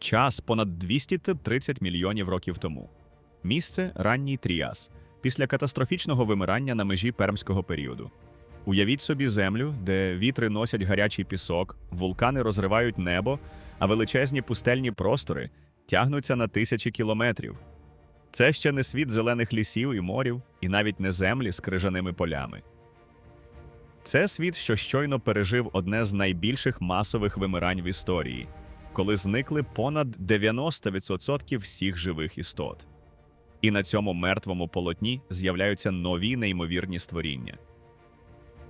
Час понад 230 мільйонів років тому. Місце ранній Тріас, після катастрофічного вимирання на межі пермського періоду. Уявіть собі землю, де вітри носять гарячий пісок, вулкани розривають небо, а величезні пустельні простори тягнуться на тисячі кілометрів. Це ще не світ зелених лісів і морів, і навіть не землі з крижаними полями. Це світ, що щойно пережив одне з найбільших масових вимирань в історії, коли зникли понад 90% всіх живих істот. І на цьому мертвому полотні з'являються нові неймовірні створіння.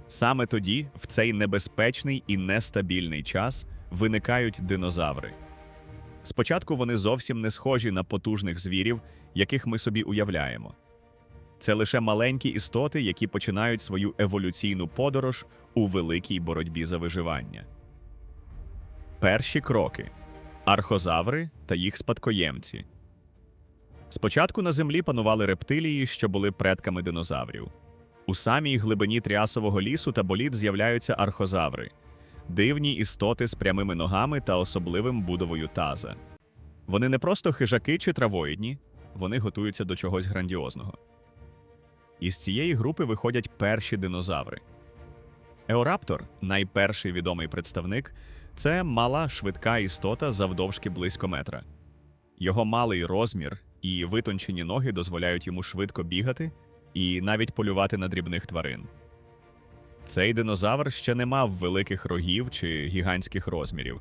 Саме тоді, в цей небезпечний і нестабільний час, виникають динозаври. Спочатку вони зовсім не схожі на потужних звірів, яких ми собі уявляємо. Це лише маленькі істоти, які починають свою еволюційну подорож у великій боротьбі за виживання. Перші кроки архозаври та їх спадкоємці. Спочатку на землі панували рептилії, що були предками динозаврів. У самій глибині тріасового лісу та боліт з'являються архозаври дивні істоти з прямими ногами та особливим будовою таза. Вони не просто хижаки чи травоїдні, вони готуються до чогось грандіозного. Із цієї групи виходять перші динозаври. Еораптор, найперший відомий представник, це мала швидка істота завдовжки близько метра. Його малий розмір і витончені ноги дозволяють йому швидко бігати і навіть полювати на дрібних тварин. Цей динозавр ще не мав великих рогів чи гігантських розмірів,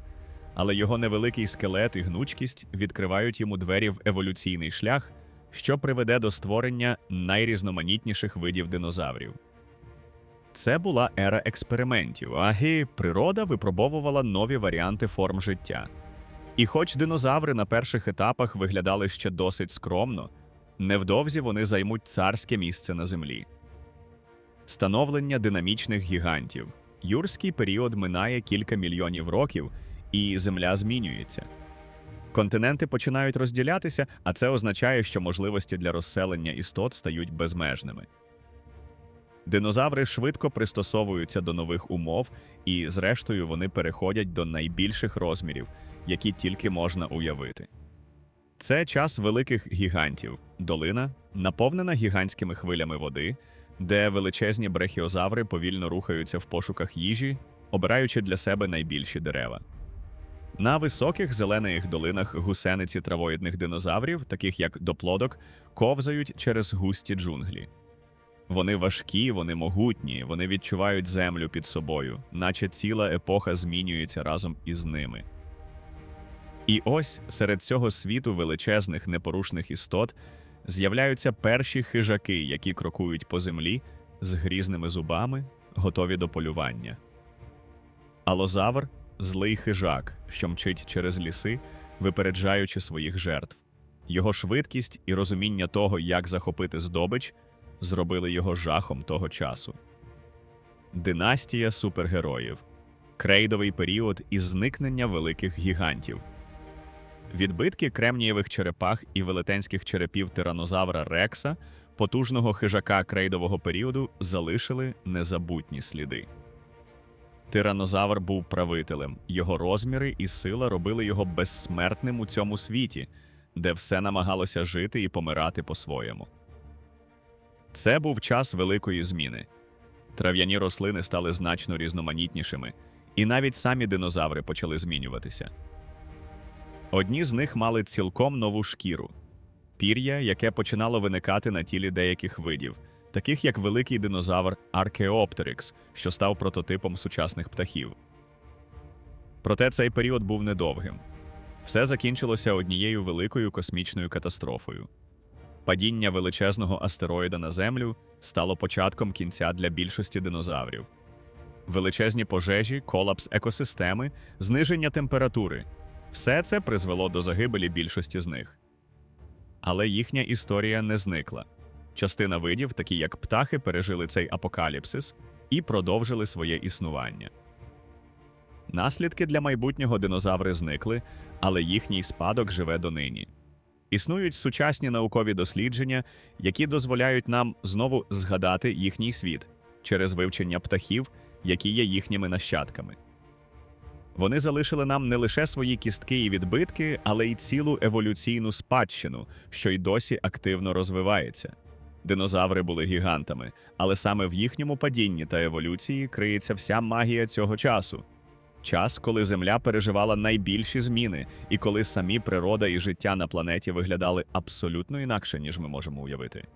але його невеликий скелет і гнучкість відкривають йому двері в еволюційний шлях, що приведе до створення найрізноманітніших видів динозаврів. Це була ера експериментів, аги природа випробовувала нові варіанти форм життя. І хоч динозаври на перших етапах виглядали ще досить скромно, невдовзі вони займуть царське місце на землі. Становлення динамічних гігантів. Юрський період минає кілька мільйонів років, і Земля змінюється. Континенти починають розділятися, а це означає, що можливості для розселення істот стають безмежними. Динозаври швидко пристосовуються до нових умов, і, зрештою, вони переходять до найбільших розмірів, які тільки можна уявити. Це час великих гігантів, долина, наповнена гігантськими хвилями води, де величезні брехіозаври повільно рухаються в пошуках їжі, обираючи для себе найбільші дерева. На високих зелених долинах гусениці травоїдних динозаврів, таких як доплодок, ковзають через густі джунглі. Вони важкі, вони могутні, вони відчувають землю під собою, наче ціла епоха змінюється разом із ними. І ось серед цього світу величезних непорушних істот з'являються перші хижаки, які крокують по землі з грізними зубами, готові до полювання. Алозавр злий хижак, що мчить через ліси, випереджаючи своїх жертв. Його швидкість і розуміння того, як захопити здобич, зробили його жахом того часу. Династія супергероїв крейдовий період і зникнення великих гігантів. Відбитки кремнієвих черепах і велетенських черепів тиранозавра Рекса, потужного хижака крейдового періоду, залишили незабутні сліди. Тиранозавр був правителем, його розміри і сила робили його безсмертним у цьому світі, де все намагалося жити і помирати по-своєму. Це був час великої зміни. Трав'яні рослини стали значно різноманітнішими, і навіть самі динозаври почали змінюватися. Одні з них мали цілком нову шкіру пір'я, яке починало виникати на тілі деяких видів, таких як великий динозавр Аркеоптерикс, що став прототипом сучасних птахів. Проте цей період був недовгим. Все закінчилося однією великою космічною катастрофою. Падіння величезного астероїда на Землю стало початком кінця для більшості динозаврів. Величезні пожежі, колапс екосистеми, зниження температури все це призвело до загибелі більшості з них. Але їхня історія не зникла. Частина видів, такі як птахи, пережили цей апокаліпсис і продовжили своє існування. Наслідки для майбутнього динозаври зникли, але їхній спадок живе донині. Існують сучасні наукові дослідження, які дозволяють нам знову згадати їхній світ через вивчення птахів, які є їхніми нащадками. Вони залишили нам не лише свої кістки і відбитки, але й цілу еволюційну спадщину, що й досі активно розвивається. Динозаври були гігантами, але саме в їхньому падінні та еволюції криється вся магія цього часу. Час, коли Земля переживала найбільші зміни, і коли самі природа і життя на планеті виглядали абсолютно інакше, ніж ми можемо уявити.